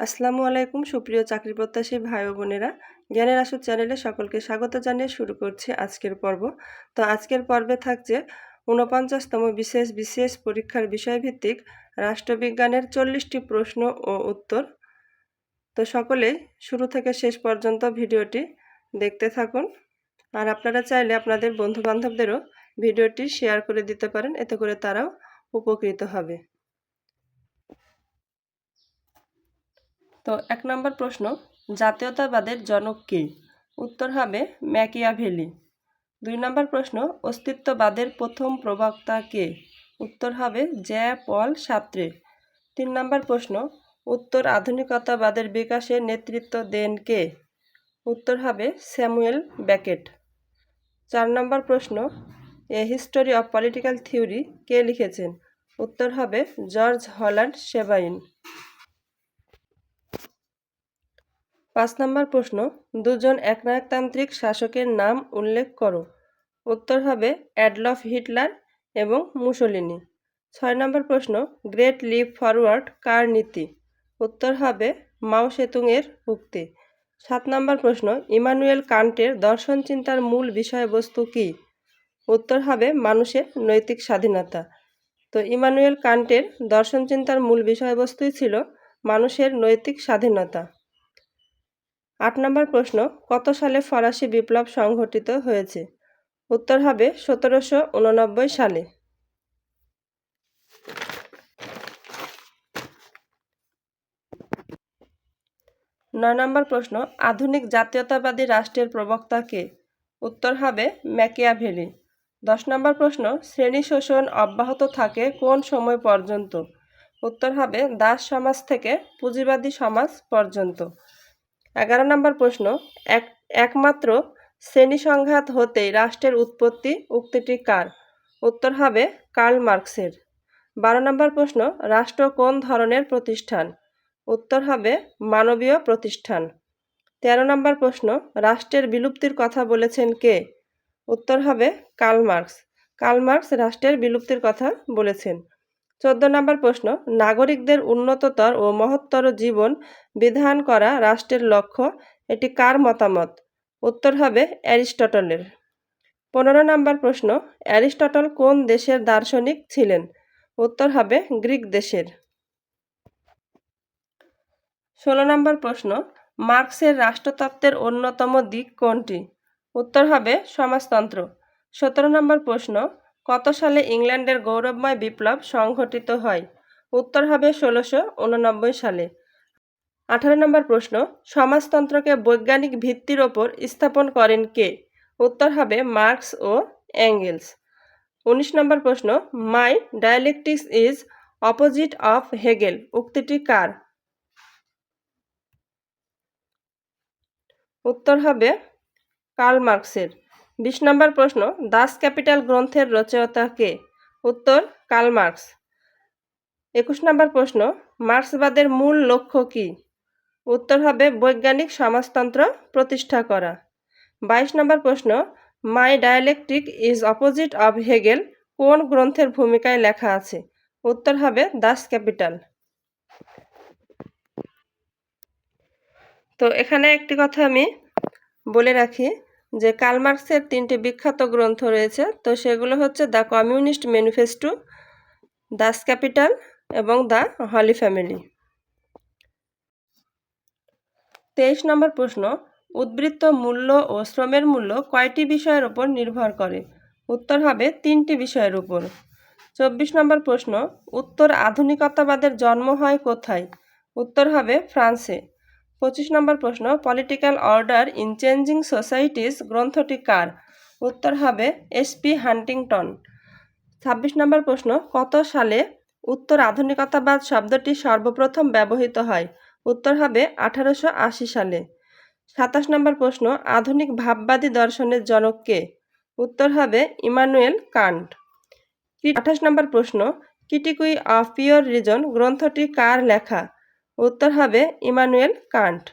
আসসালামু আলাইকুম, সুপ্রিয় চাকরি প্রত্যাশী ভাই ও বোনেরা। জ্ঞানের আসর চ্যানেলে সকলকে স্বাগত জানিয়ে শুরু করছি আজকের পর্ব। তো আজকের পর্বে থাকছে ঊনপঞ্চাশতম বিশেষ বিশেষ পরীক্ষার বিষয়ভিত্তিক রাষ্ট্রবিজ্ঞানের চল্লিশটি প্রশ্ন ও উত্তর। তো সকলেই শুরু থেকে শেষ পর্যন্ত ভিডিওটি দেখতে থাকুন। আর আপনারা চাইলে আপনাদের বন্ধুবান্ধবদেরও ভিডিওটি শেয়ার করে দিতে পারেন, এতে করে তারাও উপকৃত হবে। তো এক নম্বর প্রশ্ন, জাতীয়তাবাদের জনক কে? উত্তর হবে ম্যাকিয়াভেলি। দুই নম্বর প্রশ্ন, অস্তিত্ববাদের প্রথম প্রবক্তা কে? উত্তর হবে জ্যা পল সাত্রে। তিন নম্বর প্রশ্ন, উত্তর আধুনিকতাবাদের বিকাশে নেতৃত্ব দেন কে? উত্তর হবে স্যামুয়েল ব্যাকেট। চার নম্বর প্রশ্ন, a history of political theory কে লিখেছেন? উত্তর হবে জর্জ হল্যান্ড সেবাইন পাঁচ নম্বর প্রশ্ন, দুজন একনায়কতান্ত্রিক শাসকের নাম উল্লেখ করো। উত্তর হবে অ্যাডলফ হিটলার এবং মুসলিনি। ছয় নম্বর প্রশ্ন, গ্রেট লিপ ফরওয়ার্ড কার নীতি? উত্তর হবে মাও সেতুংয়ের উক্তি। সাত নম্বর প্রশ্ন, ইমানুয়েল কান্টের দর্শন চিন্তার মূল বিষয়বস্তু কী? উত্তর হবে মানুষের নৈতিক স্বাধীনতা। তো ইমানুয়েল কান্টের দর্শন চিন্তার মূল বিষয়বস্তুই ছিল মানুষের নৈতিক স্বাধীনতা। আট নম্বর প্রশ্ন, কত সালে ফরাসি বিপ্লব সংঘটিত হয়েছে? উত্তর হবে সতেরোশো উননব্বই সালে। নয় নম্বর প্রশ্ন, আধুনিক জাতীয়তাবাদী রাষ্ট্রের প্রবক্তা কে? উত্তর হবে ম্যাকিয়াভেলি। দশ নম্বর প্রশ্ন, শ্রেণি শোষণ অব্যাহত থাকে কোন সময় পর্যন্ত? উত্তর হবে দাস সমাজ থেকে পুঁজিবাদী সমাজ পর্যন্ত। এগারো নম্বর প্রশ্ন, এক, একমাত্র শ্রেণি সংঘাত হতেই রাষ্ট্রের উৎপত্তি উক্তিটি কার? উত্তর হবে কার্ল মার্কসের। বারো নম্বর প্রশ্ন, রাষ্ট্র কোন ধরনের প্রতিষ্ঠান? উত্তর হবে মানবীয় প্রতিষ্ঠান। তেরো নম্বর প্রশ্ন, রাষ্ট্রের বিলুপ্তির কথা বলেছেন কে? উত্তর হবে কার্ল মার্কস। কার্ল মার্কস রাষ্ট্রের বিলুপ্তির কথা বলেছেন। চোদ্দ নম্বর প্রশ্ন, নাগরিকদের উন্নততর ও মহত্তর জীবন বিধান করা রাষ্ট্রের লক্ষ্য, এটি কার মতামত? উত্তর হবে অ্যারিস্টটলের। পনেরো নম্বর প্রশ্ন, অ্যারিস্টটল কোন দেশের দার্শনিক ছিলেন? উত্তর হবে গ্রিক দেশের। ষোলো নম্বর প্রশ্ন, মার্কসের রাষ্ট্রতত্ত্বের অন্যতম দিক কোনটি? উত্তর হবে সমাজতন্ত্র। সতেরো নম্বর প্রশ্ন কত সালে ইংল্যান্ডের গৌরবময় বিপ্লব সংঘটিত হয়? উত্তর হবে ষোলোশো উননব্বই সালে। আঠারো নম্বর প্রশ্ন, সমাজতন্ত্রকে বৈজ্ঞানিক ভিত্তির ওপর স্থাপন করেন কে? উত্তর হবে মার্কস ও অ্যাঙ্গেলস উনিশ নম্বর প্রশ্ন, my dialectics is opposite of Hegel, উক্তিটি কার? উত্তর হবে কার্ল মার্কসের। বিশ নম্বর প্রশ্ন, দাস ক্যাপিটাল গ্রন্থের রচয়িতা কে? উত্তর, কার্ল মার্কস। একুশ নম্বর প্রশ্ন, মার্ক্সবাদের মূল লক্ষ্য কি? উত্তর হবে বৈজ্ঞানিক সমাজতন্ত্র প্রতিষ্ঠা করা। বাইশ নম্বর প্রশ্ন, my dialectic is opposite of Hegel, কোন গ্রন্থের ভূমিকায় লেখা আছে? উত্তর হবে দাস ক্যাপিটাল। তো এখানে একটি কথা আমি বলে রাখি যে কালমার্কসের তিনটি বিখ্যাত গ্রন্থ রয়েছে, তো সেগুলো হচ্ছে the communist manifesto das capital এবং দ্য হলি ফ্যামিলি তেইশ নম্বর প্রশ্ন, উদ্বৃত্ত মূল্য ও শ্রমের মূল্য কয়টি বিষয়ের উপর নির্ভর করে? উত্তর হবে তিনটি বিষয়ের উপর। চব্বিশ নম্বর প্রশ্ন, উত্তর আধুনিকতাবাদের জন্ম হয় কোথায়? উত্তর হবে ফ্রান্সে। পঁচিশ নম্বর প্রশ্ন political order in changing societies গ্রন্থটি কার? উত্তর হবে এসপি হান্টিংটন। ছাব্বিশ নম্বর প্রশ্ন, কত সালে উত্তর আধুনিকতাবাদ শব্দটি সর্বপ্রথম ব্যবহৃত হয়? উত্তর হবে আঠারোশো আশি সালে। সাতাশ নম্বর প্রশ্ন, আধুনিক ভাববাদী দর্শনের জনক কে? উত্তর হবে ইমানুয়েল কান্ট। আঠাশ নম্বর প্রশ্ন কিটিকুই অফ পিওর রিজন গ্রন্থটি কার লেখা? উত্তর হবে ইমানুয়েল কান্ট।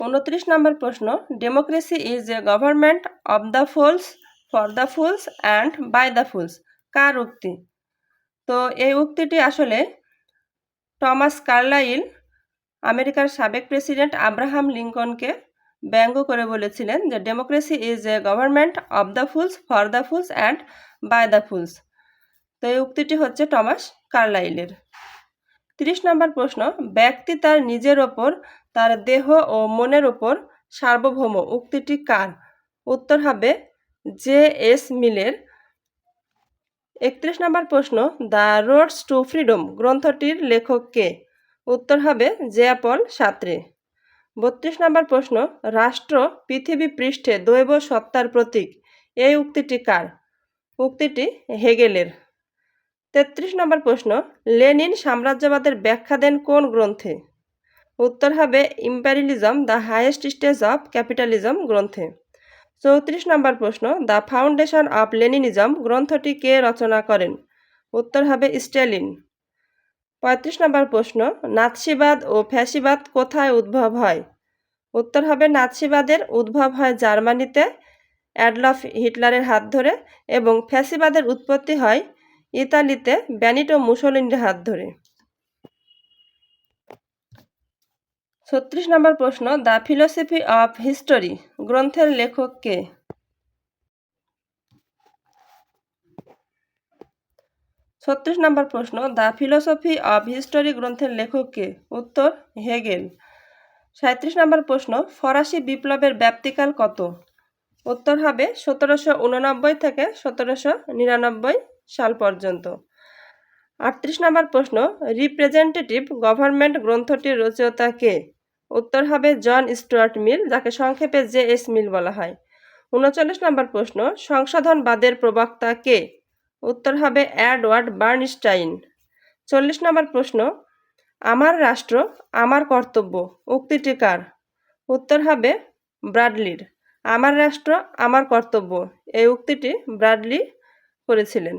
উনত্রিশ নম্বর প্রশ্ন democracy is a government of the fools for the fools and by the fools কার উক্তি? তো এই উক্তিটি আসলে টমাস কার্লাইল, আমেরিকার সাবেক প্রেসিডেন্ট আব্রাহাম লিঙ্কনকে ব্যঙ্গ করে বলেছিলেন যে democracy is a government of the fools for the fools and by the fools তো এই উক্তিটি হচ্ছে টমাস কার্লাইলের। তিরিশ নম্বর প্রশ্ন, ব্যক্তি তার নিজের ওপর, তার দেহ ও মনের ওপর সার্বভৌম উক্তিটি কার? উত্তর হবে জে এস মিলের। একত্রিশ নম্বর প্রশ্ন, দ্য রোডস টু ফ্রিডম গ্রন্থটির লেখক কে? উত্তর হবে জেয়াপল সাত্রে। বত্রিশ নম্বর প্রশ্ন, রাষ্ট্র পৃথিবী পৃষ্ঠে দৈব সত্তার প্রতীক, এই উক্তিটি কার? উক্তিটি হেগেলের। তেত্রিশ নম্বর প্রশ্ন, লেনিন সাম্রাজ্যবাদের ব্যাখ্যা দেন কোন গ্রন্থে? উত্তর হবে imperialism, the highest stage of capitalism গ্রন্থে। চৌত্রিশ নম্বর প্রশ্ন, দ্য ফাউন্ডেশন অফ লেনিনিজম গ্রন্থটি কে রচনা করেন? উত্তর হবে স্ট্যালিন। পঁয়ত্রিশ নম্বর প্রশ্ন, নাৎসিবাদ ও ফ্যাসিবাদ কোথায় উদ্ভব হয়? উত্তর হবে নাৎসিবাদের উদ্ভব হয় জার্মানিতে অ্যাডলফ হিটলারের হাত ধরে এবং ফ্যাসিবাদের উৎপত্তি হয় ইতালিতে ব্যানিটো মুসোলিনির হাত ধরে। ছত্রিশ নম্বর প্রশ্ন, দ্য ফিলোসফি অফ হিস্টোরি, গ্রন্থের লেখক কে? ছত্রিশ নম্বর প্রশ্ন, দ্য ফিলোসফি অফ হিস্টোরি গ্রন্থের লেখক কে? উত্তর, হেগেল। সাঁত্রিশ নম্বর প্রশ্ন, ফরাসি বিপ্লবের ব্যাপ্তিকাল কত? উত্তর হবে সতেরোশো উননব্বই থেকে সতেরোশো নিরানব্বই সাল পর্যন্ত। আটত্রিশ নম্বর প্রশ্ন, রিপ্রেজেন্টেটিভ গভর্নমেন্ট গ্রন্থটির রচয়িতা কে? উত্তর হবে জন স্টুয়ার্ট মিল, যাকে সংক্ষেপে জে এস মিল বলা হয়। উনচল্লিশ নম্বর প্রশ্ন, সংশোধনবাদের প্রবক্তা কে? উত্তর হবে অ্যাডওয়ার্ড বার্নস্টাইন। চল্লিশ নম্বর প্রশ্ন, আমার রাষ্ট্র, আমার কর্তব্য, উক্তিটি কার? উত্তর হবে ব্রাডলির আমার রাষ্ট্র, আমার কর্তব্য, এই উক্তিটি ব্রাডলি করেছিলেন।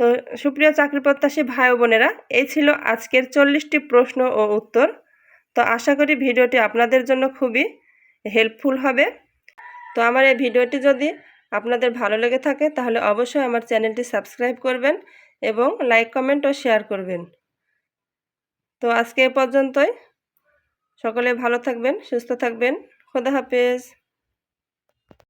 তো সুপ্রিয় চাকরি প্রত্যাশী ভাই বোনেরা, এই ছিল আজকের চল্লিশটি প্রশ্ন ও উত্তর। তো আশা করি ভিডিওটি আপনাদের জন্য খুবই হেল্পফুল হবে। তো আমার এই ভিডিওটি যদি আপনাদের ভালো লেগে থাকে, তাহলে অবশ্যই আমার চ্যানেলটি সাবস্ক্রাইব করবেন এবং লাইক, কমেন্ট ও শেয়ার করবেন। তো আজকে এ পর্যন্তই। সকলে ভালো থাকবেন, সুস্থ থাকবেন। খোদা হাফেজ।